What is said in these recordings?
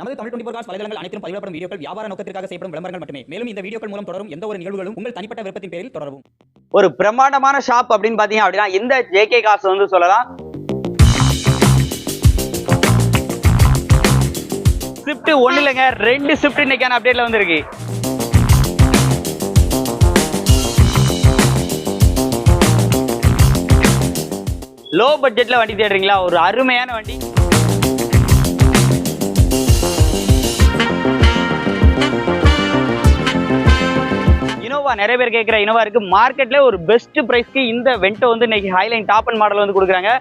நமது Tamil twenty four cos வலைதளங்கள் அனைத்தும் பதிவிடப்படும் வீடியோக்கள் வியாபார நோக்கத்திற்காக செய்யப்படும் விளம்பரங்கள் மட்டுமே. மேலும் இந்த வீடியோக்கள் மூலம் தொடரும் எந்த ஒரு நிகழ்வுகளும் உங்கள் தனிப்பட்ட விருப்பத்தின் பேரில் தொடரவும். ஒரு பிரம்மாண்டமான ஷாப் அப்படின்னு பாத்தீங்க அப்படின்னா இந்த ஜேகே காசு வந்து சொல்லலாம். ஸ்விஃப்ட் ஒண்ணு இல்லைங்க ரெண்டு ஸ்விஃப்ட் இன்னைக்கான அப்டேட்ல வந்திருக்கு. லோ பட்ஜெட்ல வண்டி தேடுறீங்களா? ஒரு அருமையான வண்டி. நிறைய பேர் கேட்குற இனோவா இருக்கு மார்க்கெட்ல ஒரு பெஸ்ட் பிரைஸ்க்கு இந்த வெண்டோ வந்து இன்னைக்கு ஹைலைன் டாப் அண்ட் மாடல் வந்து கொடுக்குறாங்க.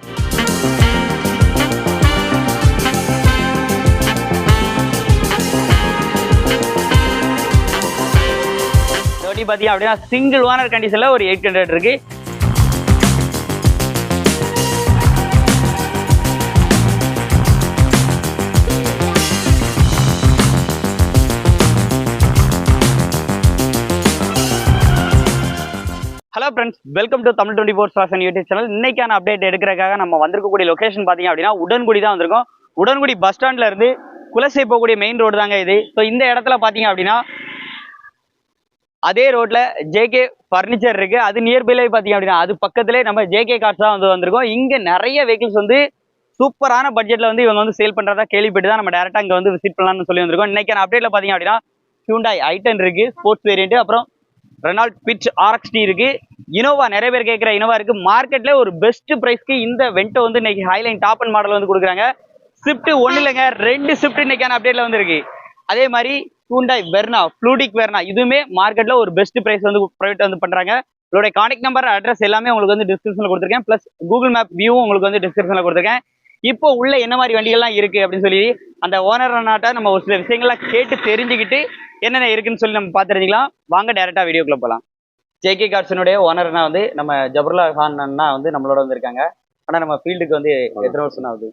இந்த பார்த்தீங்க அப்படின்னா சிங்கிள் ஓனர் கண்டிஷன்ல ஒரு எயிட் ஹண்ட்ரட் இருக்கு. Friends welcome to Tamil twenty four fashion YouTube channel இன்னைக்கான அப்டேட் எடுக்கிறதுக்காக நம்ம வந்திருக்கக்கூடிய லொக்கேஷன் பார்த்தீங்க அப்படின்னா உடன்குடி தான் வந்திருக்கோம். உடன்குடி பஸ் ஸ்டாண்ட்ல இருந்து குலசை போகக்கூடிய மெயின் ரோடு தாங்க இது. ஸோ இந்த இடத்துல பார்த்தீங்க அப்படின்னா அதே ரோட்ல ஜேகே ஃபர்னிச்சர் இருக்கு. அது நியர்பைலே பார்த்தீங்க அப்படின்னா அது பக்கத்துலேயே நம்ம ஜேகே கார்ஸ் தான் வந்து வந்திருக்கோம். இங்கே நிறைய வெஹிக்கிள்ஸ் வந்து சூப்பரான பட்ஜெட்ல வந்து இவங்க வந்து சேல் பண்றதா கேள்விப்பட்டு தான் நம்ம டேரக்டா இங்க வந்து விசிட் பண்ணலாம்னு சொல்லி வந்திருக்கோம். இன்னைக்கான அப்டேட்ல பார்த்தீங்க அப்படின்னா ஹியூண்டாய் ஐட்டன் இருக்கு ஸ்போர்ட்ஸ் வேரியன்ட் அப்புறம் ரெனால்ட் பிச் ஆர்எக்ஸ்டி இருக்கு. இனோவா நிறைய பேர் கேட்குற இனோவா இருக்கு. மார்க்கெட்ல ஒரு பெஸ்ட் ப்ரைஸ்க்கு இந்த வெண்டோ வந்து இன்னைக்கு ஹைலைன் டாப் அண்ட் மாடல் வந்து கொடுக்குறாங்க. ஸ்விஃப்ட் ஒன்னு இல்லைங்க ரெண்டு ஸ்விஃப்ட் இன்னைக்கான அப்டேட்ல வந்துருக்கு. அதே மாதிரி ஹூண்டாய் வெர்னா ஃப்ளூடிக் வெர்னா இதுவுமே மார்க்கெட்ல ஒரு பெஸ்ட் ப்ரைஸ் வந்து ப்ரைவேட் வந்து பண்றாங்க. உங்களுடைய கான்டெக்ட் நம்பர் அட்ரஸ் எல்லாமே உங்களுக்கு வந்து டிஸ்கிரிப்ஷன்ல கொடுத்துருக்கேன். ப்ளஸ் கூகுள் மேப் வியூவும் உங்களுக்கு வந்து டிஸ்கிரிப்ஷன்ல கொடுத்துருக்கேன். இப்போ உள்ள என்ன மாதிரி வண்டிகள்லாம் இருக்கு அப்படின்னு சொல்லி அந்த ஓனர் அண்ணாட்ட நம்ம ஒரு சில விஷயங்கள்லாம் கேட்டு தெரிஞ்சுக்கிட்டு என்னென்ன இருக்குன்னு சொல்லி நம்ம பார்த்து தெரிஞ்சுக்கலாம். வாங்க டேரெக்டாக வீடியோக்குள்ள போகலாம். ஜேகே கார்ட்ஸனுடைய ஓனர்னா வந்து நம்ம ஜபர்லா கான் அண்ணா வந்து நம்மளோட வந்திருக்காங்க. ஆனா நம்ம ஃபீல்டுக்கு வந்து எத்தனை வருஷம் ஆகுது?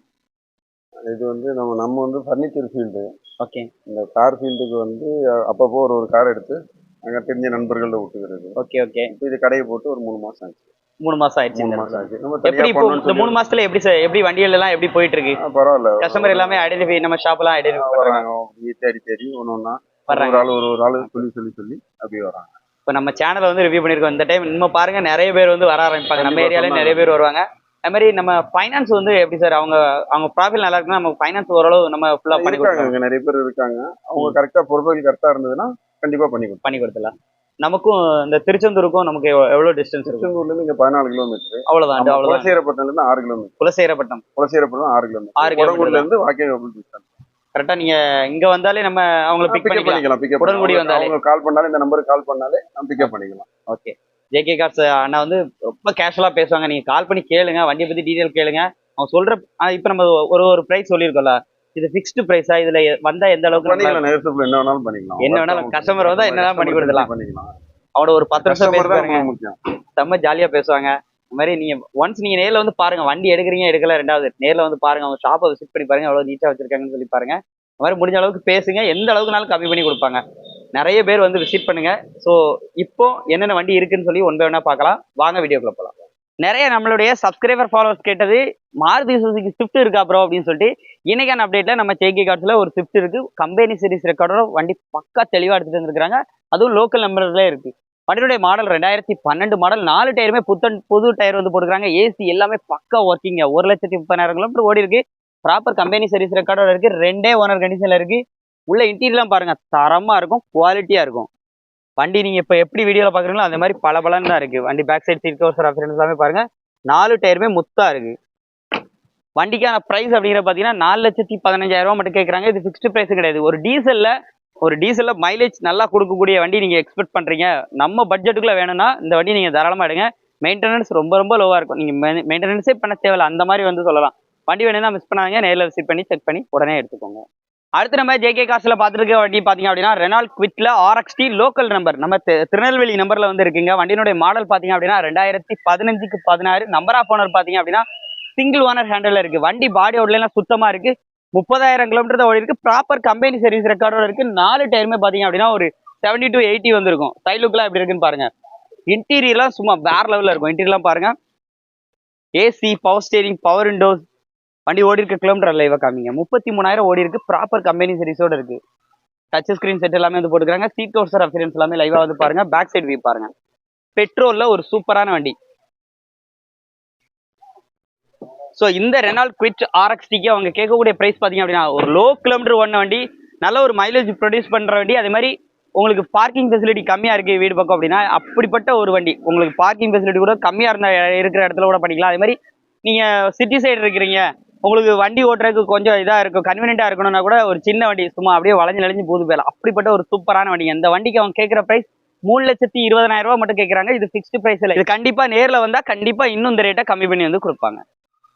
இது வந்து நம்ம நம்ம வந்து ஃபர்னிச்சர் ஃபீல்டு ஓகே இந்த கார் ஃபீல்டுக்கு வந்து அப்பப்போ ஒரு ஒரு கார் எடுத்து அங்கே தெரிஞ்ச நண்பர்கள்ட்ட விட்டுக்கிறது. ஓகே ஓகே இப்போ இது கடையை போட்டு ஒரு மூணு மாசம் ஆச்சு. மூணு மாசம் ஆயிடுச்சு மூணு மாசம். ஆச்சு. நம்ம எப்படி இப்போ இந்த மூணு மாசத்துல எப்படி சார் எப்படி வண்டிகள் எல்லாம் எப்படி போயிட்டு இருக்கு பரவாயில்ல. கஸ்டமர் எல்லாமே ஐடென்டிஃபை நம்ம ஷாப் எல்லாம் ஐடென்டிஃபை பண்றாங்க. தேடி தேடி ஒன்று ஒன்றா ஒரு ஆள் ஒரு ஒரு ஆள் சொல்லி சொல்லி சொல்லி அப்படியே வராங்க. இப்போ நம்ம சேனலை வந்து ரிவ்யூ பண்ணிருக்கோம். இந்த டைம் இன்னும் பாருங்க நிறைய பேர் வந்து வர ஆரம்பிப்பாங்க. நம்ம கண்டிப்பா ஏரியால. நிறைய பேர் வருவாங்க. அது மாதிரி நம்ம ஃபைனான்ஸ் வந்து எப்படி சார் அவங்க அவங்க ப்ராஃபிட் நல்லா இருக்குன்னா நம்ம ஃபைனான்ஸ் ஓரளவு நம்ம ஃபுல்லா பண்ணி இங்க நிறைய பேர் இருக்காங்க. அவங்க கரெக்டாக பொறுப்புகள் கரெக்டாக இருந்ததுன்னா கண்டிப்பாக பண்ணி பண்ணி கொடுத்துடலாம். நமக்கும் இந்த திருச்செந்தூருக்கும் நமக்கு எவ்வ- எவ்வளவு டிஸ்டன்ஸ் இருக்கும் திருச்செந்தூர்லேருந்து இங்கே பதினாலு கிலோமீட்டர் அவ்வளவுதான் அது அவ்வளவுதான். குலசேரப்பட்டினம்லேருந்து ஆறு கிலோமீட்டர் குலசேரப்பட்டினம் குலசேரப்பட்டினம் ஆறு ஆறு கிலோமீட்டர் kilometer உடம்பூர்லேருந்து வாக்கிங் டிஸ்டன்ஸ் கரெக்டா நீங்க இங்க வந்தாலே நம்ம அவங்கள பிக் பண்ணிக்கலாம். பிக்கப் உடன்குடி வந்தாலே. அவங்க கால் பண்ணாலே இந்த நம்பருக்கு கால் பண்ணாலே நம்ம பிக்கப் பண்ணிக்கலாம். ஓகே ஜேகே கார்ஸ் அண்ணா வந்து ரொம்ப கேஷுவலா பேசுவாங்க. நீங்க கால் பண்ணி கேளுங்க வண்டியை பத்தி டீடைல் கேளுங்க. அவங்க சொல்ற இப்ப நம்ம ஒரு ஒரு பிரைஸ் சொல்லியிருக்கோம்ல இது ஃபிக்ஸ்டு பிரைஸா இதுல வந்தா எந்த அளவுக்கு என்ன வேணாலும் பண்ணிக்கலாம். என்ன வேணாலும் customer வந்தா என்ன பண்ணி. பண்ணிக்கலாம். அவனோட ஒரு பத்து நிமிஷம் கஸ்டமர் பேசுவாங்க செம்ம ஜாலியா பேசுவாங்க. இந்த மாதிரி நீங்க ஒன்ஸ் நீங்க நேர்ல வந்து பாருங்க வண்டி எடுக்கிறீங்க எடுக்கல ரெண்டாவது நேர்ல வந்து பாருங்க அவங்க ஷாப்பை விசிட் பண்ணி பாருங்க எவ்வளவு நீட்டா வச்சிருக்காங்கன்னு சொல்லி பாருங்க. இந்த மாதிரி முடிஞ்ச அளவுக்கு பேசுங்க எந்த அளவுக்குனாலும் கம்மி பண்ணி கொடுப்பாங்க. நிறைய பேர் வந்து விசிட் பண்ணுங்க. ஸோ இப்போ என்னென்ன வண்டி இருக்குன்னு சொல்லி ஒன் பை ஒன்னா பார்க்கலாம். வாங்க வீடியோக்குள்ள போகலாம் நிறைய நம்மளுடைய சப்ஸ்கிரைபர் ஃபாலோவர்ஸ் கேட்டது மாருதி சுசுக்கு ஸ்விஃப்ட் இருக்கா ப்ரோ அப்படின்னு சொல்லிட்டு இன்னைக்கான அப்டேட்ல நம்ம சேகி கார்ட்ஸ்ல ஒரு ஸ்விஃப்ட் இருக்கு. கம்பெனி சீரிஸ் ரெக்கார்டோட வண்டி பக்கா தெளிவாக எடுத்துட்டு வந்திருக்காங்க அதுவும் லோக்கல் நம்பர்ல இருக்கு. வண்டியுடைய மாடல் ரெண்டாயிரத்தி பன்னெண்டு மாடல். நாலு டயருமே புத்தன் புது டயர் வந்து போட்டுக்கிறாங்க ஏசி எல்லாமே பக்கா ஒர்க்கிங்க ஒரு லட்சத்தி முப்பதாயிரம் கிலோமீட்டர் ஓடி இருக்கு. ப்ராப்பர் கம்பெனி சர்வீஸ் ரெக்கார்டோட இருக்கு. ரெண்டே ஓனர் கண்டிஷன்ல இருக்கு. உள்ள இன்டீரியர்லாம் பாருங்க. தரமா இருக்கும். குவாலிட்டியா இருக்கும். வண்டி நீங்க இப்ப எப்படி வீடியோல பாக்குறீங்களோ அந்த மாதிரி பல தான் இருக்கு. வண்டி back side seat cover option எல்லாமே பாருங்க. நாலு டயருமே முத்தா இருக்கு. வண்டிக்கான பிரைஸ் அப்படிங்கிற பாத்தீங்கன்னா நாலு லட்சத்தி பதினஞ்சாயிரம் ரூபாய் மட்டும் கேட்கறாங்க இது ஃபிக்ஸ்டு பிரைஸ் கிடையாது. ஒரு டீசல்ல ஒரு டீசலில் மைலேஜ் நல்லா கொடுக்கக்கூடிய வண்டி நீங்க எக்ஸ்பெக்ட் பண்ணுறீங்க நம்ம பட்ஜெட்டுக்குள்ளே வேணும்னா இந்த வண்டி நீங்க தாராளமாக எடுங்க. மெயின்டெனன்ஸ் ரொம்ப ரொம்ப லோவாக இருக்கும். நீங்கள் மெயின்டெனன்ஸே பண்ண தேவையில்ல. அந்த மாதிரி வந்து சொல்லலாம். வண்டி வேணும்னா மிஸ் பண்ணாதீங்க. நேரில் விசிட் பண்ணி செக் பண்ணி உடனே எடுத்துக்கோங்க. அடுத்து நம்ம ஜேகே காசில் பார்த்துருக்க வண்டி பார்த்தீங்க அப்படின்னா ரெனால்ட் குவிட்ல ஆர்எக்ஸ்டி லோக்கல் நம்பர் நம்ம திருநெல்வேலி நம்பர்ல வந்து இருக்குங்க. வண்டியினுடைய மாடல் பார்த்தீங்க அப்படின்னா ரெண்டாயிரத்தி பதினஞ்சுக்கு பதினாறு. நம்பர் ஆஃப் ஓனர் பார்த்தீங்க அப்படின்னா சிங்கிள் ஓனர் ஹேண்டில் இருக்கு. வண்டி பாடி அவுட்லாம் சுத்தமா இருக்கு. முப்பதாயிரம் கிலோமீட்டர் தான் ஓடி இருக்கு. ப்ராப்பர் கம்பெனி சர்வீஸ் ரெக்கார்டோட இருக்கு. நாலு டயருமே பாத்தீங்க அப்படின்னா ஒரு செவன்டி டு எயிட்டி வந்திருக்கும். சைட் எப்படி இருக்குன்னு பாருங்க. இன்டீரியர்லாம் சும்மா வேற லெவல்ல இருக்கும். இன்டீரியர்லாம் பாருங்க. AC power steering power windows வண்டி ஓடி இருக்க கிலோமீட்டர் லைவாக காமிங்க. முப்பத்தி மூணாயிரம் ஓடி இருக்கு. ப்ராப்பர் கம்பெனி சர்வீஸோட இருக்கு. டச் ஸ்கிரீன் செட் எல்லாமே வந்து போட்டுக்கிறாங்க. சீட் கவுசர் அஃபியரன்ஸ் எல்லாமே லைவாக வந்து பாருங்க. பேக் சைடு வியூ பாருங்க. பெட்ரோல்ல ஒரு சூப்பரான வண்டி. ஸோ இந்த ரெனால் குவிட் ஆர்எக்ஸ்டிக்கு அவங்க கேட்கக்கூடிய ப்ரைஸ் பார்த்தீங்க அப்படின்னா ஒரு லோ கிலோமீட்டர் ஓடின வண்டி நல்ல ஒரு மைலேஜ் ப்ரொடியூஸ் பண்ணுற வண்டி அதே மாதிரி உங்களுக்கு பார்க்கிங் ஃபெசிலிட்டி கம்மியாக இருக்குது வீடு பக்கம் அப்படின்னா அப்படிப்பட்ட ஒரு வண்டி. உங்களுக்கு பார்க்கிங் ஃபெசிலிட்டி கூட கம்மியாக இருந்த இருக்கிற இடத்துல கூட பண்ணிக்கலாம். அதே மாதிரி நீங்கள் சிட்டி சைடு இருக்கிறீங்க உங்களுக்கு வண்டி ஓட்டுறதுக்கு கொஞ்சம் இதாக இருக்கும் கன்வீனியண்ட்டாக இருக்கணும்னா கூட ஒரு சின்ன வண்டி சும்மா அப்படியே வளைஞ்சு நெளிஞ்சு போது போயிடலாம். அப்படிப்பட்ட ஒரு சூப்பரான வண்டி. இந்த வண்டிக்கு அவங்க கேட்குற ப்ரைஸ் மூணு லட்சத்தி இருபதாயிரம் ரூபாய் மட்டும் கேட்குறாங்க. இது ஃபிக்ஸ்டு ப்ரைஸ் இல்லை. இது கண்டிப்பாக நேரில் வந்தால் கண்டிப்பாக இன்னும் இந்த ரேட்டை கம்மி பண்ணி வந்து கொடுப்பாங்க.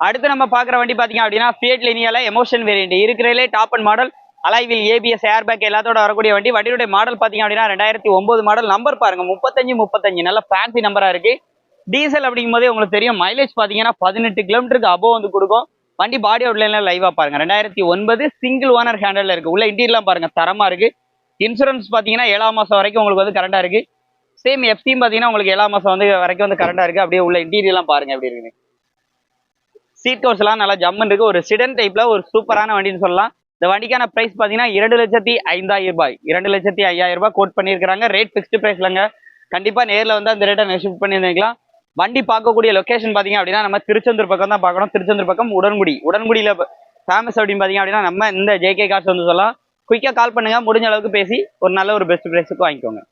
அடுத்து நம்ம பார்க்குற வண்டி பார்த்தீங்க அப்படின்னா ஃபியட் லினியால எமோஷன் வேரியண்ட் இருக்கிறதுலே டாப் அண்ட் மாடல் அலைவில் ஏபிஎஸ் ஏர் பேக் எல்லாத்தோட வரக்கூடிய வண்டி. வண்டியுடைய மாடல் பார்த்தீங்க அப்படின்னா ரெண்டாயிரத்தி ஒன்பது மாடல் நம்பர் பாருங்க முப்பத்தஞ்சு முப்பத்தஞ்சு. நல்ல ஃபேன்சி நம்பராக இருக்கு. டீசல் அப்படிங்கும் போதே உங்களுக்கு தெரியும் மைலேஜ் பார்த்தீங்கன்னா பதினெட்டு கிலோமீட்டருக்கு அபோவ் வந்து கொடுக்கும். வண்டி பாடி அவுட்லைன்ல லைவா பாருங்க. ரெண்டாயிரத்தி ஒன்பது சிங்கிள் ஓனர் ஹேண்டல்ல இருக்கு. உள்ள இன்டீரியர்லாம் பாருங்க தரமா இருக்கு. இன்சூரன்ஸ் பார்த்தீங்கன்னா ஏழாம் மாசம் வரைக்கும் உங்களுக்கு வந்து கரண்டா இருக்கு. சேம் எஃப்சியும் பார்த்தீங்கன்னா உங்களுக்கு ஏழாம் மாசம் வந்து வரைக்கும் வந்து கரண்டா இருக்கு. அப்படியே உள்ள இன்டீரியர்லாம் பாருங்க எப்படி இருக்குது சீட் கவர்ஸ் எல்லாம் நல்லா ஜம்முன்னு இருக்கு ஒரு சிடன் டைப்ல ஒரு சூப்பரான வண்டின்னு சொல்லலாம். இந்த வண்டிக்கான பிரைஸ் பாத்தீங்கன்னா இரண்டு லட்சத்தி ஐந்தாயிரம் ரூபாய். இரண்டு லட்சத்தி ஐயாயிரம் ரூபாய் கோட் பண்ணியிருக்காங்க ரேட் ஃபிக்ஸ்டு பிரைஸ்லங்க கண்டிப்பா நேர்ல வந்து அந்த ரேட்டை நெஷிஃப்ட் பண்ணியிருந்தீங்களா வண்டி பார்க்கக்கூடிய லொகேஷன் பாத்தீங்க அப்படின்னா நம்ம திருச்செந்தூர் பக்கம் தான் பார்க்கணும். திருச்செந்தூர் பக்கம் உடன்குடி. உடன்குடியில ஃபேமஸ் அப்படின்னு பாத்தீங்க அப்படின்னா நம்ம இந்த ஜேகே கார்ஸ் வந்து சொல்லலாம். குயிக்காக கால் பண்ணுங்க. முடிஞ்ச அளவுக்கு பேசி ஒரு நல்ல ஒரு பெஸ்ட் பிரைஸுக்கு வாங்கிக்கோங்க.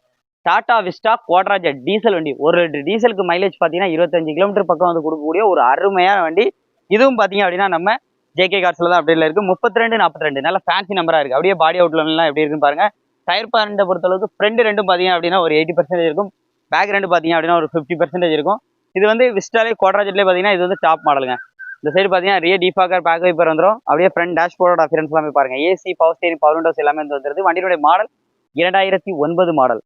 டாடா விஸ்டா குவாட்ராஜெட் டீசல் வண்டி. ஒரு லிட்டர் டீசலுக்கு மைலேஜ் பார்த்தீங்கன்னா இருபத்தஞ்சு கிலோமீட்டர் பக்கம் வந்து கொடுக்கக்கூடிய ஒரு அருமையான வண்டி. இதுவும் பார்த்தீங்க அப்படின்னா நம்ம ஜேகே கார்ஸ்ல தான் அப்படியே இருக்கு. முப்பத்தி ரெண்டு நாற்பத்தி ரெண்டு நல்ல ஃபேன்சி நம்பரா இருக்கு. அப்படியே பாடி அவுட்லாம் எப்படி இருக்குன்னு பாருங்க. டயர் பாயிண்ட்டை பொறுத்தளவுக்கு ஃப்ரெண்டு ரெண்டும் பார்த்தீங்க அப்படின்னா ஒரு எயிட்டி பர்சன்டேஜ் இருக்கும். பேக் ரெண்டு பார்த்தீங்க அப்படின்னா ஒரு ஃபிஃப்டி பர்சன்டேஜ் இருக்கும். இது வந்து விஸ்டாலே கோட்ராஜெட்லேயே பார்த்தீங்கன்னா இது வந்து டாப் மாடலுங்க இந்த சைடு பார்த்தீங்கன்னா ரிய டீஃபாக்கர் பேக் வைப்பர் வந்துடும் அப்படியே ஃப்ரண்ட் டேஷ்போர்டோட அஃபியரன்ஸ் எல்லாமே பாருங்க. AC power steering power windows எல்லாமே வந்து வந்துருது. வண்டியுடைய மாடல் இரண்டாயிரத்தி ஒன்பது மாடல்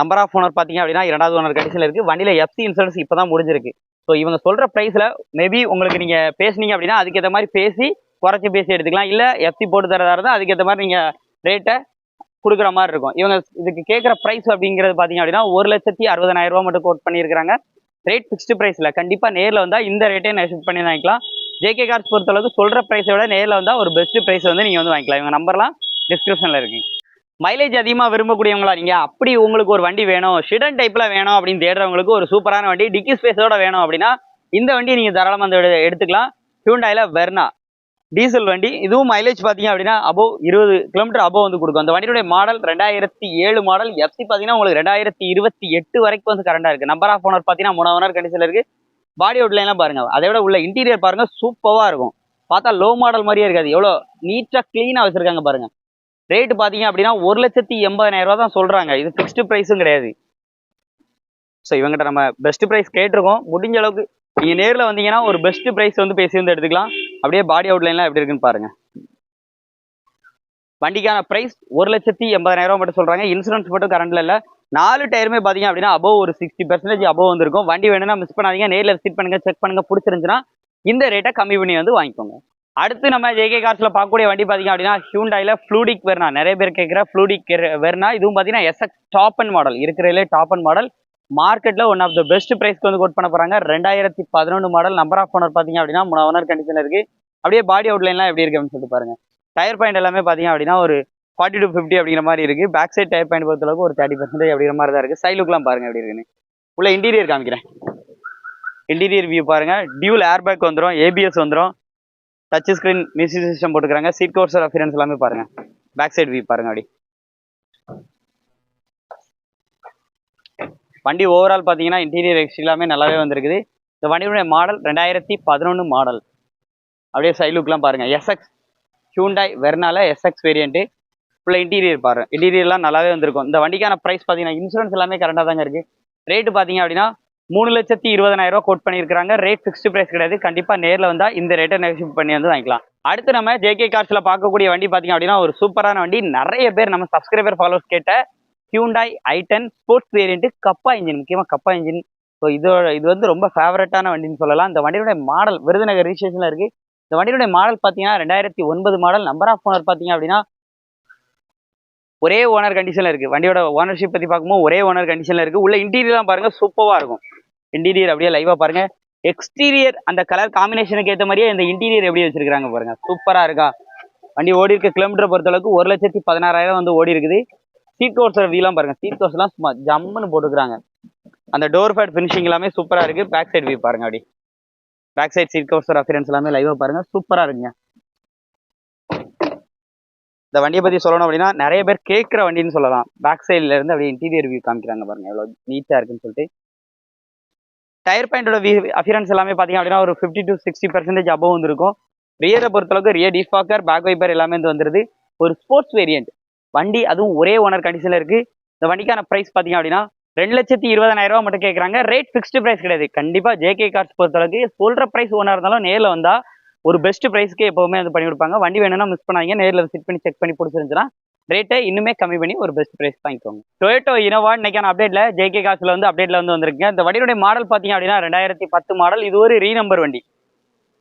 நம்பர் ஆஃப் ஓனர் பார்த்தீங்க அப்படின்னா இரண்டாவது ஓனர் கண்டிஷனில் இருக்கு. வண்டியில எஃப்சி இன்சூரன்ஸ் இப்போ தான் முடிஞ்சிருக்கு. ஸோ இவங்க சொல்கிற ப்ரைஸில் மேபி உங்களுக்கு நீங்கள் பேசுனீங்க அப்படின்னா அதுக்கேற்ற மாதிரி பேசி குறைச்சி பேசி எடுத்துக்கலாம். இல்லை எஃப்சி போட்டு தரதாக இருந்தால் அதுக்கேற்ற மாதிரி நீங்கள் ரேட்டை கொடுக்குற மாதிரி இருக்கும். இவங்க இதுக்கு கேட்குற ப்ரைஸ் அப்படிங்கிறது பார்த்தீங்க அப்படின்னா ஒரு லட்சத்தி அறுபதாயிரம் ரூபா மட்டும் கோட் பண்ணியிருக்காங்க ரேட் ஃபிக்ஸ்டு ப்ரைஸில் கண்டிப்பாக நேரில் வந்தால் இந்த ரேட்டே நான் ஷிஃப்ட் பண்ணி வாங்கிக்கலாம். ஜேகே கார்ஸ் பொறுத்தளவுக்கு சொல்கிற ப்ரைஸை விட நேரில் வந்தால் ஒரு பெஸ்ட்டு ப்ரைஸ் வந்து நீங்கள் வந்து வாங்கிக்கலாம். இவங்க நம்பர்லாம் டிஸ்கிரிப்ஷனில் இருக்குது மைலேஜ் அதிகமாக விரும்பக்கூடியவங்களா நீங்கள் அப்படி உங்களுக்கு ஒரு வண்டி வேணும். ஷிடன் டைப்பில் வேணும் அப்படின்னு தேடுறவங்களுக்கு ஒரு சூப்பரான வண்டி. டிக்கி ஸ்பேஸோட வேணும் அப்படின்னா இந்த வண்டி நீங்கள் தாராளமாக வந்து எடுத்துக்கலாம். ஹியூண்டாயில் வெர்னா டீசல் வண்டி. இதுவும் மைலேஜ் பார்த்தீங்க அப்படின்னா அபோவ் இருபது கிலோமீட்டர் அபோவ் வந்து கொடுக்கும். அந்த வண்டியுடைய மாடல் ரெண்டாயிரத்தி ஏழு மாடல் எஃப்சி பார்த்தீங்கன்னா உங்களுக்கு ரெண்டாயிரத்தி இருபத்தி எட்டு வரைக்கும் வந்து கரண்டாக இருக்குது நம்பர் ஆஃப் ஓனர் பார்த்தீங்கன்னா மூணு ஓனர் கண்டிஷனில் இருக்குது பாடி அவுட்லைன்லாம் பாருங்க. அதை விட உள்ள இன்டீரியர் பாருங்க சூப்பராக இருக்கும். பார்த்தா லோ மாடல் மாதிரியே இருக்காது. எவ்வளோ நீட்டாக க்ளீனாக வச்சிருக்காங்க பாருங்க. ரேட் பார்த்தீங்க அப்படின்னா ஒரு லட்சத்தி எண்பதாயிரம் ரூபா தான் சொல்றாங்க. இது ஃபிக்ஸ்டு ப்ரைஸும் கிடையாது. ஸோ இவங்ககிட்ட நம்ம பெஸ்ட் ப்ரைஸ் கேட்டிருக்கோம். முடிஞ்ச அளவுக்கு நீங்க நேர்ல வந்தீங்கன்னா ஒரு பெஸ்ட் ப்ரைஸ் வந்து பேசி வந்து எடுத்துக்கலாம். அப்படியே பாடி அவுட்லைன்லாம் எப்படி இருக்குன்னு பாருங்க. வண்டிக்கான ப்ரைஸ் ஒரு லட்சத்தி எண்பதாயிரம் ரூபா மட்டும் சொல்றாங்க. இன்சூரன்ஸ் மட்டும் கரண்ட்ல இல்ல. நாலு டயருமே பார்த்தீங்க அப்படின்னா அபோவ் ஒரு சிக்ஸ்டி பர்சன்டேஜ் அபோவ் வந்திருக்கும். வண்டி வேணும்னா மிஸ் பண்ணாதீங்க. நேரில் விசிட் பண்ணுங்க செக் பண்ணுங்க. பிடிச்சிருந்துச்சுன்னா இந்த ரேட்டை கம்மி பண்ணி வந்து வாங்கிக்கோங்க. அடுத்து நம்ம ஜேகே கார்ஸ்ல பார்க்கக்கூடிய வண்டி பாத்தீங்க அப்படின்னா ஹியூண்டாயில ஃப்ளூடிக் வெர்னா நிறைய பேர் கேட்குற ஃப்ளூடிக் வெர்னா இதுவும் பாத்தீங்கன்னா எஸ்எக்ஸ் டாப் அண்ட் மாடல் இருக்கிறதுலே டாப் அண்ட் மாடல் மார்க்கெட்ல ஒன் ஆஃப் த பெஸ்ட் பிரைஸ்க்கு வந்து கோட் பண்ண போறாங்க. ரெண்டாயிரத்தி பதினொன்று மாடல் நம்பர் ஆஃப் ஓனர் பாத்தீங்க அப்படின்னா மூணு ஓனர் கண்டிஷன் இருக்கு. அப்படியே பாடி அவுட்லைன்லாம் எப்படி இருக்கு அப்படின்னு சொல்லிட்டு பாருங்க. டயர் பாயிண்ட் எல்லாமே பாத்தீங்க அப்படின்னா ஒரு ஃபார்ட்டி டு ஃபிஃப்டி அப்படிங்கிற மாதிரி இருக்கு. பேக் சைட் டயர் பாயிண்ட் பொறுத்தளவுக்கு ஒரு தேர்ட்டி பர்சன்டேஜ் அப்படிங்கிற மாதிரி தான் இருக்கு. சைட் பாருங்க எப்படி இருக்குன்னு. உள்ள இன்டீரியர் காமிக்கிறேன். இன்டீரியர் வியூ பாருங்க. டியூல் ஏர் பேக் வந்துடும் ஏபிஎஸ் வந்துடும் டச் ஸ்கிரீன் மியூசிக் சிஸ்டம் போட்டுக்கிறாங்க. சீட் கவர்ஸ் அஃபியரன்ஸ் எல்லாமே பாருங்க. பேக் சைடு வியூ பாருங்க அப்படி. வண்டி ஓவரால் பார்த்தீங்கன்னா இன்டீரியர் எல்லாமே நல்லாவே வந்திருக்குது. இந்த வண்டியுடைய மாடல் ரெண்டாயிரத்தி பதினொன்று மாடல் அப்படியே சைட் லுக்லாம் பாருங்க. எஸ்எக்ஸ் ஹியூண்டாய் வெர்னால எஸ்எக்ஸ் வேரியண்ட்டு ஃபுல்லாக இன்டீரியர் பாருங்க. இன்டீரியர்லாம் நல்லாவே வந்திருக்கும். இந்த வண்டிக்கான ப்ரைஸ் பார்த்தீங்கன்னா இன்சூரன்ஸ் எல்லாமே கரெக்டாக தாங்க இருக்குது ரேட்டு பார்த்தீங்க அப்படின்னா மூணு லட்சத்தி இருபதனாயிரம் ரூபா கோட் பண்ணியிருக்காங்க ரேட் ஃபிக்ஸ்டு ப்ரைஸ் கிடையாது. கண்டிப்பாக நேரில் வந்தால் இந்த ரேட்டை நெகோஷியேட் பண்ணி வந்து வாங்கிக்கலாம். அடுத்து நம்ம ஜேகே கார்ஸில் பார்க்கக்கூடிய வண்டி பார்த்தீங்க அப்படின்னா ஒரு சூப்பரான வண்டி. நிறைய பேர் நம்ம சப்ஸ்கிரைபர் ஃபாலோவர்ஸ் கேட்ட Hyundai i ten sports variant kappa engine முக்கியமாக கப்பா இன்ஜின் ஸோ இதோட இது வந்து ரொம்ப ஃபேவரட்டான வண்டின்னு சொல்லலாம். இந்த வண்டியோட மாடல் விருதுநகர் ரிஜிஸ்ட்ரேஷனில் இருக்குது இந்த வண்டியோட மாடல் பார்த்தீங்கன்னா ரெண்டாயிரத்தி ஒன்பது மாடல் நம்பர் ஆஃப் ஓனர் பார்த்தீங்க அப்படின்னா ஒரே ஓனர் கண்டிஷனில் இருக்குது வண்டியோட ஓனர்ஷிப் பற்றி பார்க்கும்போது ஒரே ஓனர் கண்டிஷனில் இருக்குது உள்ள இன்டீரியர்லாம் பாருங்கள் சூப்பராக இருக்கும். இன்டீரியர் அப்படியே லைவா பாருங்க. எக்ஸ்டீரியர் அந்த கலர் காம்பினேஷனுக்கு ஏற்ற மாதிரியே இந்த இன்டீரியர் எப்படி வச்சிருக்காங்க பாருங்க. சூப்பரா இருக்கா? வண்டி ஓடி இருக்க கிலோமீட்டர் பொறுத்தளவுக்கு ஒரு லட்சத்தி பதினாறாயிரம் வந்து ஓடி இருக்குது. சீட் கவர்ஸோட வீலாம் பாருங்க. சீட் எல்லாம் சும்மா ஜம்முன்னு போட்டுக்கிறாங்க. அந்த டோர் ஃபேட் ஃபினிஷிங் எல்லாமே சூப்பரா இருக்கு. பேக் சைடு வியூ பாருங்க அப்படி. பேக் சைடு சீட் கவர்ஸோட அஃபியரன்ஸ் எல்லாமே லைவா பாருங்க. சூப்பரா இருக்குங்க. இந்த வண்டியை பத்தி சொல்லணும் அப்படின்னா நிறைய பேர் கேட்குற வண்டின்னு சொல்லலாம். பேக் சைடுல இருந்து அப்படியே இன்டீரியர் வியூ காமிக்கிறாங்க பாருங்க. எவ்வளவு நீட்டா இருக்குன்னு சொல்லிட்டு. டயர் பாயிண்டோட வி அஃபியரன்ஸ் எல்லாமே பார்த்தீங்க அப்படின்னா ஒரு fifty to sixty percentage above வந்துருக்கும். ரியரை பொறுத்தளவுக்கு ரியர் டிஃபாக்கர் பேக் வைப்பர் எல்லாமே வந்து வந்துருது. ஒரு ஸ்போர்ட்ஸ் வேரியன்ட் வண்டி அதுவும் ஒரே ஓனர் கண்டிஷனில் இருக்கு. இந்த வண்டிக்கான ப்ரைஸ் பார்த்தீங்க அப்படின்னா ரெண்டு லட்சத்தி இருபதாயிரம் ரூபா மட்டும் கேட்குறாங்க ரேட் ஃபிக்ஸ்டு ப்ரைஸ் கிடையாது. கண்டிப்பாக ஜேகே கார்ஸ் பொறுத்தளவுக்கு சொல்கிற ப்ரைஸ் ஓனர் இருந்தாலும் நேரில் வந்தால் ஒரு பெஸ்ட் ப்ரைஸ்க்கு எப்போவுமே அது பண்ணி கொடுப்பாங்க. வண்டி வேணும்னா மிஸ் பண்ணாதீங்க. நேரில் விசிட் பண்ணி செக் பண்ணி பிடிச்சிருந்துச்சுன்னா ரேட்டை இன்னுமே கம்மி பண்ணி ஒரு பெஸ்ட் ப்ரைஸ் வாங்கிக்கோங்க. டொயோட்டோ இனோவா இன்னைக்கான அப்டேட்ல ஜேகே காசுல வந்து அப்டேட்ல வந்து வந்திருக்குங்க. இந்த வண்டியுடைய மாடல் பார்த்தீங்க அப்படின்னா ரெண்டாயிரத்தி பத்து மாடல் இது ஒரு ரீ நம்பர் வண்டி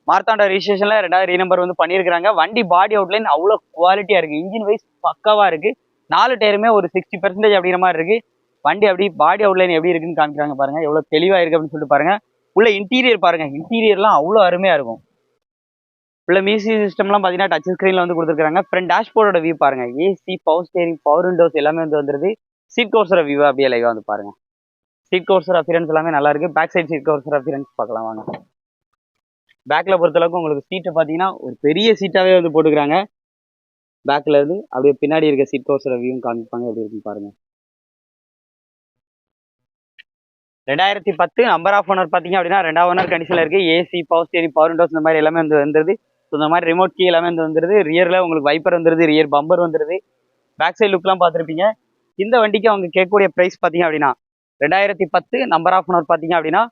மார்த்தாண்ட ரிஜிஸ்ட்ரேஷன்ல ரெண்டாவது ரீநம்பர் வந்து பண்ணியிருக்காங்க வண்டி பாடி அவுட்லைன் அவ்வளோ குவாலிட்டியா இருக்கு. இன்ஜின் வைஸ் பக்காவாக இருக்கு. நாலு டயருமே ஒரு சிக்ஸ்டி பர்சன்டேஜ் அப்படிங்கிற மாதிரி இருக்கு. வண்டி அப்படி பாடி அவுட்லைன் எப்படி இருக்குன்னு காமிக்கிறாங்க பாருங்க. எவ்வளோ தெளிவாக இருக்கு அப்படின்னு சொல்லிட்டு பாருங்க. உள்ள இன்டீரியர் பாருங்க. இன்டீரியர்லாம் அவ்வளோ அருமையா இருக்கும். உள்ள மியூசிக் சிஸ்டம்லாம் பார்த்தீங்கன்னா டச் ஸ்க்ரீனில் வந்து கொடுத்துருக்காங்க ஃப்ரண்ட் டேஷ்போர்டோட வியூ பாருங்க. AC power steering power windows எல்லாமே வந்து வந்துருது. சீட் கோர்ஸர் வியூ அப்படியே லைவாக வந்து பாருங்க. சீட் கோர்ஸர் அஃபியரன்ஸ் எல்லாமே நல்லா இருக்கு. Back side seat covers appearance பார்க்கலாம் வாங்க. பேக்கில் பொறுத்தளவுக்கு உங்களுக்கு சீட்டை பார்த்தீங்கன்னா ஒரு பெரிய சீட்டாகவே வந்து போட்டுக்கிறாங்க. பேக்கில் இருந்து அப்படியே பின்னாடி இருக்க சீட் கோர்ஸர் வியூவும் காமிப்பாங்க. எப்படி இருக்குன்னு பாருங்க. ரெண்டாயிரத்தி பத்து நம்பர் ஆஃப் ஓனர் பார்த்தீங்க அப்படின்னா ரெண்டாவது ஓனர் கண்டிஷனில் இருக்குது AC power steering power windows இந்த மாதிரி எல்லாமே வந்து வந்துருது. ஸோ இந்த மாதிரி ரிமோட் கீ எல்லாமே வந்து வந்துருது. ரியரில் உங்களுக்கு வைப்பர் வந்துருது ரியர் பம்பர் வந்துருது. பேக் சைடு லுக்லாம் பார்த்துருப்பீங்க. இந்த வண்டிக்கு அவங்க கேட்கக்கூடிய ப்ரைஸ் பார்த்தீங்க அப்படின்னா ரெண்டாயிரத்தி பத்து நம்பர் ஆஃப் ஓனர் பார்த்தீங்க அப்படின்னா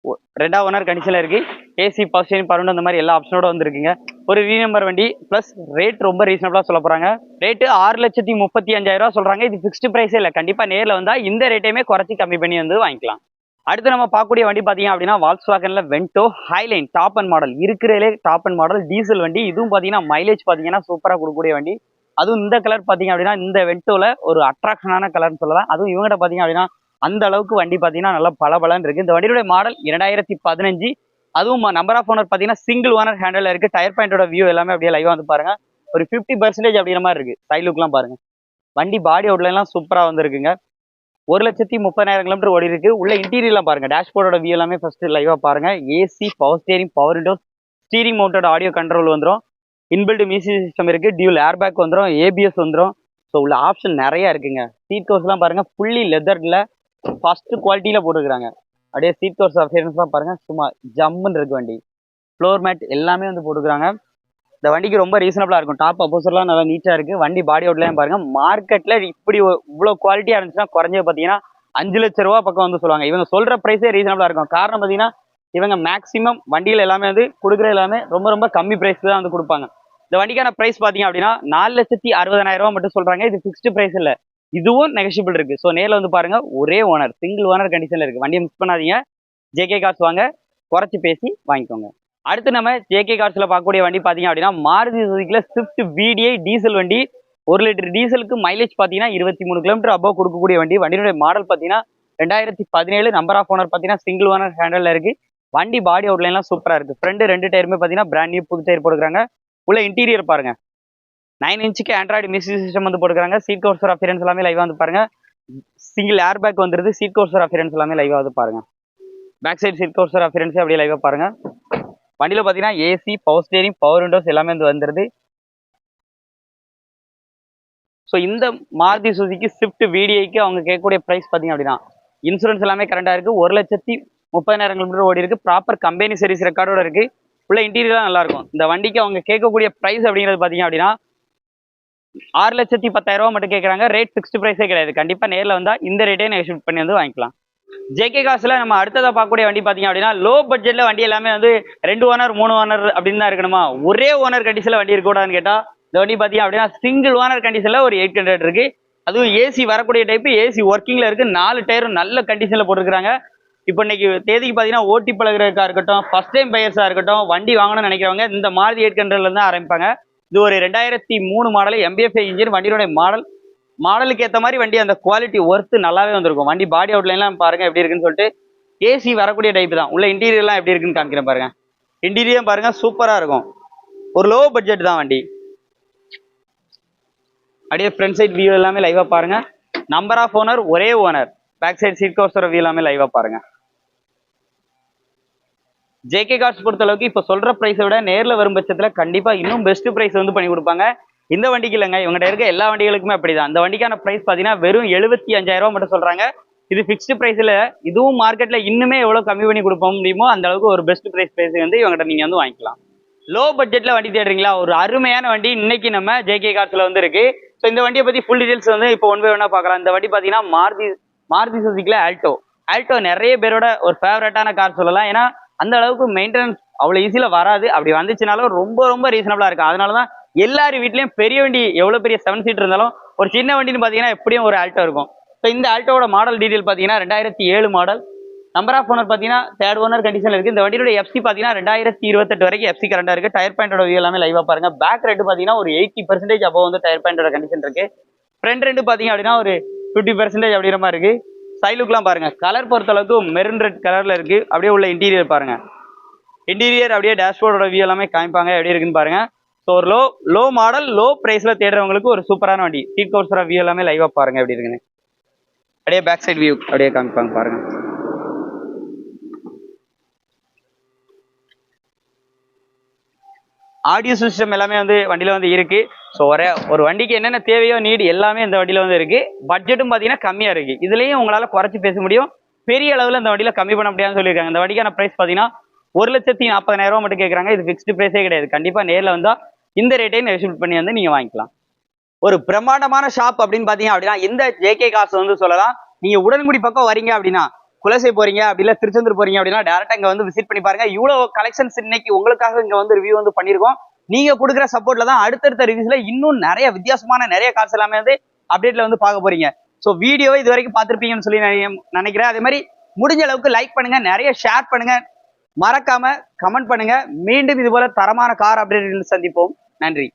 ஒ- ரெண்டாவது ஓனர் கண்டிஷனில் இருக்கு. ஏசி பவர் ஸ்டேரிங் அந்த மாதிரி எல்லா ஆப்ஷனோட வந்துருக்குங்க. ஒரு ரீ நம்பர் வண்டி ப்ளஸ் ரேட் ரொம்ப ரீசனபிளாக சொல்ல போகிறாங்க ரேட்டு ஆறு லட்சத்தி முப்பத்தி அஞ்சாயிரம் ரூபா சொல்கிறாங்க இது ஃபிக்ஸ்டு ப்ரைஸே இல்லை. கண்டிப்பாக நேரில் வந்தால் இந்த ரேட்டையுமே குறைச்சி கம்மி பண்ணி வந்து வாங்கிக்கலாம். அடுத்து நம்ம பார்க்கக்கூடிய வண்டி பார்த்தீங்க அப்படின்னா வால்ஸ் வாகனில் Vento Highline top end model இருக்கிறதுலே டாப் அண்ட் மாடல் டீசல் வண்டி. இதுவும் பார்த்தீங்கன்னா மைலேஜ் பார்த்தீங்கன்னா சூப்பராக கொடுக்கக்கூடிய வண்டி. அதுவும் இந்த கலர் பார்த்தீங்க அப்படின்னா இந்த வென்டோவில் ஒரு அட்ராக்ஷனான கலர்னு சொல்லலாம். அதுவும் இவங்ககிட்ட பார்த்தீங்க அப்படின்னா அந்த அளவுக்கு வண்டி பார்த்தீங்கன்னா நல்லா பளபளன்னு இருக்குது இந்த வண்டியோட மாடல் இரண்டாயிரத்தி பதினஞ்சு. அதுவும் நம்பர் ஆஃப் ஓனர் பார்த்தீங்கன்னா சிங்கிள் ஓனர் ஹேண்டில் இருக்கு. டயர் பாயிண்டோட வியூ எல்லாமே அப்படியே லைவாக வந்து பாருங்க. ஒரு ஃபிஃப்டி பர்சன்டேஜ் அப்படிங்கிற மாதிரி இருக்குது சைட் லுக்லாம் பாருங்கள் வண்டி பாடி அவுட்லாம் சூப்பராக வந்திருக்குங்க. ஒரு லட்சத்தி முப்பதாயிரம் கிலோமீட்டர் ஓடி இருக்கு. உள்ள இன்டீரியர்லாம் பாருங்க. டேஷ்போர்டோட வியூ எல்லாமே ஃபர்ஸ்ட் லைவா பாருங்க. AC power steering power windows steering mounted audio control வந்துடும் இன்பில்ட் மியூசிக் சிஸ்டம் இருக்கு. டியூல் ஏர்பேக் வந்துடும் ஏபிஎஸ் வந்துடும் ஸோ உள்ள ஆப்ஷன் நிறைய இருக்குங்க. சீட் கவர்ஸ்லாம் பாருங்க. ஃபுல்லி லெதர்ல ஃபர்ஸ்ட் குவாலிட்டியில போட்டுருக்குறாங்க. அப்படியே சீட் கவர்ஸ் அஃபியரன்ஸ்லாம் பாருங்க. சும்மா ஜம்முன்னு இருக்கு வண்டி. ஃப்ளோர் மேட் எல்லாமே வந்து போட்டுக்கிறாங்க இந்த வண்டிக்கு ரொம்ப ரீசனபிளா இருக்கும். டாப் அப்போசர்லாம் நல்லா நீட்டா இருக்கு. வண்டி பாடி அவுட்லாம் பாருங்க. மார்க்கெட்ல இப்படி இவ்வளோ இவ்வளவு குவாலிட்டியா இருந்துச்சுன்னா குறைஞ்சது பாத்தீங்கன்னா அஞ்சு லட்ச ரூபா பக்கம் வந்து சொல்லுவாங்க. இவங்க சொல்ற பிரைஸே ரீசனபிளா இருக்கும். காரணம் பாத்தீங்கன்னா இவங்க மேக்ஸிமம் வண்டிகள் எல்லாமே வந்து கொடுக்குற எல்லாமே ரொம்ப ரொம்ப கம்மி பிரைஸ்க்கு தான் வந்து கொடுப்பாங்க. இந்த வண்டிக்கான பிரைஸ் பாத்தீங்க அப்படின்னா நாலு லட்சத்தி அறுபதாயிரம் ரூபாய் மட்டும் சொல்றாங்க. இது ஃபிக்ஸ்டு பிரைஸ் இல்ல. இதுவும் நெகஷியபிள் இருக்கு. ஸோ நேரில் வந்து பாருங்க. ஒரே ஓனர் சிங்கிள் ஓனர் கண்டிஷன்ல இருக்கு. வண்டியை மிஸ் பண்ணாதீங்க. ஜேகே கார்ஸ் வாங்க. குறைச்சி பேசி வாங்கிக்கோங்க. அடுத்து நம்ம ஜேகே கார்ஸ்ல பார்க்கக்கூடிய வண்டி பாத்தீங்க அப்படின்னா மாருதி சுதிக்கல ஸ்விஃப்ட் விடிஐ டீசல் வண்டி. ஒரு லிட்டர் டீசலுக்கு மைலேஜ் பாத்தீங்கன்னா இருபத்தி மூணு கிலோமீட்டர் அபோவ் கொடுக்கக்கூடிய வண்டி. வண்டியினுடைய மாடல் பாத்தீங்கன்னா ரெண்டாயிரத்தி பதினேழு நம்பர் ஆஃப் ஓனர் பாத்தீங்கன்னா சிங்கிள் ஓனர் ஹேண்டில் இருக்கு. வண்டி பாடி அவுட்லைன்லாம் சூப்பரா இருக்கு. ஃப்ரண்ட் ரெண்டு டயருமே பாத்தீங்கன்னா பிராண்ட் நியூ புது டயர் போட்டுருக்காங்க உள்ள இன்டீரியர் பாருங்க. நைன் இன்ச்சுக்கு ஆண்ட்ராய்டு மியூசிக் சிஸ்டம் வந்து போட்டுருக்காங்க சீட் கவர்ஸர் அஃபியரன்ஸ் எல்லாமே லைவ் வந்து பாருங்க. சிங்கிள் ஏர் பேக் வந்துருது சீட் கவர்ஸர் அஃபியரன்ஸ் எல்லாமே லைவ் வந்து பாருங்க. Back side seat covers appearance அப்படியே லைவா பாருங்க. வண்டியில பாத்தீங்கன்னா AC power steering power windows எல்லாமே வந்து வந்துருது. ஸோ இந்த மாருதி சுசுகி ஸ்விஃப்ட் விடிஐக்கு அவங்க கேட்கக்கூடிய ப்ரைஸ் பார்த்தீங்க அப்படின்னா இன்சூரன்ஸ் எல்லாமே கரண்டாக இருக்கு. ஒரு லட்சத்தி முப்பதாயிரம் கிலோமீட்டர் ஓடி இருக்குது ப்ராப்பர் கம்பெனி சர்வீஸ் ரெக்கார்டோட இருக்கு. உள்ள இன்டீரியர்லாம் நல்லா இருக்கும். இந்த வண்டிக்கு அவங்க கேட்கக்கூடிய ப்ரைஸ் அப்படிங்கிறது பார்த்தீங்க அப்படின்னா ஆறு லட்சத்தி பத்தாயிரம் ரூபா மட்டும் கேட்குறாங்க. ரேட் ஃபிக்ஸ்டு ப்ரைஸே கிடையாது. கண்டிப்பாக நேரில் வந்தால் இந்த ரேட்டே நெகோஷியேட் பண்ணி வந்து வாங்கிக்கலாம். ஜேகே காசுல நம்ம அடுத்ததை பார்க்கக்கூடிய வண்டி பாத்தீங்க அப்படின்னா லோ பட்ஜெட்ல வண்டி எல்லாமே வந்து ரெண்டு ஓனர் மூணு ஓனர் அப்படின்னு தான் இருக்கணுமா? ஒரே ஓனர் கண்டிஷன்ல வண்டி இருக்கக்கூடாதுன்னு கேட்டா இந்த வண்டி பாத்தீங்க அப்படின்னா சிங்கிள் ஓனர் கண்டிஷன்ல ஒரு எயிட் ஹண்ட்ரட் இருக்கு. அதுவும் ஏசி வரக்கூடிய டைப் ஏசி ஒர்க்கிங்ல இருக்கு. நாலு டயரும் நல்ல கண்டிஷன்ல போட்டுருக்காங்க இப்போ இன்னைக்கு தேதிக்கு பார்த்தீங்கன்னா ஓட்டி பழகிறதுக்கா இருக்கட்டும் ஃபர்ஸ்ட் டைம் பையர்ஸாக இருக்கட்டும் வண்டி வாங்கணும்னு நினைக்கிறவங்க இந்த மாருதி எயிட் ஹண்ட்ரட்ல இருந்து ஆரம்பிப்பாங்க. இது ஒரு ரெண்டாயிரத்தி மூணு மாடல் எம்பிஎஃப்ஐ இன்ஜின் வண்டியோட மாடல் மாடலுக்கு ஏற்ற மாதிரி வண்டி அந்த குவாலிட்டி ஒர்த்து நல்லாவே வந்திருக்கும். வண்டி பாடி அவுட்லைன்லாம் பாருங்க எப்படி இருக்குன்னு சொல்லிட்டு ஏசி வரக்கூடிய டைப் தான். உள்ள இன்டீரியர்லாம் எப்படி இருக்குன்னு காமிக்கிறேன் பாருங்க. இன்டீரியர் பாருங்க சூப்பராக இருக்கும். ஒரு லோ பட்ஜெட் தான் வண்டி. அப்படியே ஃப்ரண்ட் சைட் வியூ எல்லாமே லைவாக பாருங்க. நம்பர் ஆஃப் ஓனர் ஒரே ஓனர் பேக் சைட் சீட் கவர்ஸோட வியூ எல்லாமே லைவாக பாருங்க. ஜேகே கார்ஸ் பொறுத்த அளவுக்கு இப்போ சொல்கிற ப்ரைஸை விட நேரில் வரும் பட்சத்தில் கண்டிப்பாக இன்னும் பெஸ்ட் ப்ரைஸ் வந்து பண்ணி கொடுப்பாங்க. இந்த வண்டிக்கு இல்லைங்க. இவங்ககிட்ட இருக்க எல்லா வண்டிகளுக்குமே அப்படிதான். இந்த வண்டிக்கான பிரைஸ் பார்த்தீங்கன்னா வெறும் எழுபத்தி அஞ்சாயிரம் ரூபா மட்டும் சொல்றாங்க. இது ஃபிக்ஸ்டு பிரைஸ்ல இதுவும் மார்க்கெட்ல இன்னுமே எவ்வளவு கம்மி பண்ணி கொடுப்ப முடியுமோ அந்த அளவுக்கு ஒரு பெஸ்ட் பிரைஸ் பிரைஸ் வந்து இவங்ககிட்ட நீங்க வந்து வாங்கிக்கலாம். லோ பட்ஜெட்ல வண்டி தேடுறீங்களா? ஒரு அருமையான வண்டி இன்னைக்கு நம்ம ஜேகே கார்ஸ்ல வந்து இருக்கு. ஸோ இந்த வண்டியை பத்தி ஃபுல் டீடைல்ஸ் வந்து இப்போ ஒன் பை ஒன்னா பார்க்கலாம். இந்த வண்டி பாத்தீங்கன்னா மாருதி மாருதி சுசுக்கில ஆல்டோ ஆல்டோ நிறைய பேரோட ஒரு ஃபேவரட்டான கார் சொல்லலாம். ஏன்னா அந்த அளவுக்கு மெயின்டெனன்ஸ் அவ்வளோ ஈஸியில் வராது. அப்படி வந்துச்சுனாலும் ரொம்ப ரொம்ப ரீசனபிளாக இருக்கு அதனால தான் எல்லார் வீட்லேயும் பெரிய வண்டி எவ்வளோ பெரிய செவன் சீட் இருந்தாலும் ஒரு சின்ன வண்டின்னு பார்த்தீங்கன்னா எப்படியும் ஒரு ஆல்டோ இருக்கும். ஸோ இந்த ஆல்ட்டோட மாடல் டீடைல் பார்த்தீங்கன்னா ரெண்டாயிரத்தி ஏழு மாடல் நம்பர் ஆஃப் ஓனர் பார்த்தீங்கன்னா தேர்ட் ஓனர் கண்டிஷனில் இருக்குது இந்த வண்டியோட எஃப்சி பார்த்தீங்கன்னா ரெண்டாயிரத்தி இருபத்தெட்டு வரைக்கும் எஃப்சி கரண்டாக இருக்குது டயர் பாயிண்டோட வியூ எல்லாமே லைவாக பாருங்கள் பேக் ரெண்டு பார்த்தீங்கன்னா ஒரு எயிட்டி பர்சன்டேஜ் அப்போ வந்து டயர் பாயிண்டோட கண்டிஷன் இருக்குது ஃப்ரண்ட் ரெண்டு பார்த்தீங்க அப்படின்னா ஒரு ஃபிஃப்டி பர்சன்டேஜ் அப்படிங்கிற மாதிரி இருக்குது சைலுக்குலாம் பாருங்கள் கலர் பொறுத்த அளவுக்கு மெரூன் ரெட் கலரில் இருக்குது அப்படியே உள்ள இன்டீரியர் பாருங்கள் இன்டீரியர் அப்படியே டேஷ்போர்டோட வியூ எல்லாமே காமிப்பாங்க. எப்படி இருக்குன்னு பாருங்கள் ஸோ ஒரு லோ லோ மாடல் லோ பிரைஸ்ல தேடுறவங்களுக்கு ஒரு சூப்பரான வண்டி. சீட் கவர்ஸோட வியூ எல்லாமே லைவாக பாருங்க எப்படி இருக்குன்னு. அப்படியே பேக் சைடு வியூ அப்படியே காமிப்பாங்க பாருங்க. ஆடியோ சிஸ்டம் எல்லாமே வந்து வண்டியில் வந்து இருக்கு. ஸோ ஒரே ஒரு வண்டிக்கு என்னென்ன தேவையோ நீடு எல்லாமே இந்த வண்டியில் வந்து இருக்கு. பட்ஜெட்டும் பார்த்தீங்கன்னா கம்மியா இருக்கு. இதுலயும் உங்களால குறைச்சி பேச முடியும். பெரிய அளவில் இந்த வண்டியில் கம்மி பண்ண முடியாதுன்னு சொல்லியிருக்காங்க. இந்த வண்டிக்கான பிரைஸ் பார்த்தீங்கன்னா ஒரு லட்சத்தி நாற்பதாயிரம் ரூபாய் மட்டும் கேட்குறாங்க இது ஃபிக்ஸ்டு ப்ரைஸே கிடையாது. கண்டிப்பாக நேரில் வந்தால் இந்த ரேட்டையும் நெகோஷியேட் பண்ணி வந்து நீங்க வாங்கிக்கலாம். ஒரு பிரம்மாண்டமான ஷாப் அப்படின்னு பார்த்தீங்க அப்படின்னா இந்த ஜேகே காசு வந்து சொல்லலாம். நீங்க உடன்குடி பக்கம் வரீங்க அப்படின்னா குலசை போறீங்க அப்படி இல்லை திருச்செந்தூர் போறீங்க அப்படின்னா டேரக்டா இங்க வந்து விசிட் பண்ணி பாருங்க. இவ்வளவு கலெக்ஷன்ஸ் இன்னைக்கு உங்களுக்காக இங்க வந்து ரிவ்யூ வந்து பண்ணிருக்கோம் நீங்க கொடுக்குற சப்போர்ட்ல தான் அடுத்தடுத்த ரிவ்யூஸ்ல இன்னும் நிறைய வித்தியாசமான நிறைய கார்ஸ் எல்லாமே வந்து அப்டேட்ல வந்து பார்க்க போறீங்க. ஸோ வீடியோ இது வரைக்கும் பார்த்துருப்பீங்கன்னு சொல்லி நினைக்கிறேன். அதே மாதிரி முடிஞ்ச அளவுக்கு லைக் பண்ணுங்க. நிறைய ஷேர் பண்ணுங்க. மறக்காம கமெண்ட் பண்ணுங்க. மீண்டும் இது போல தரமான கார் அப்டேட் சந்திப்போம். நன்றி.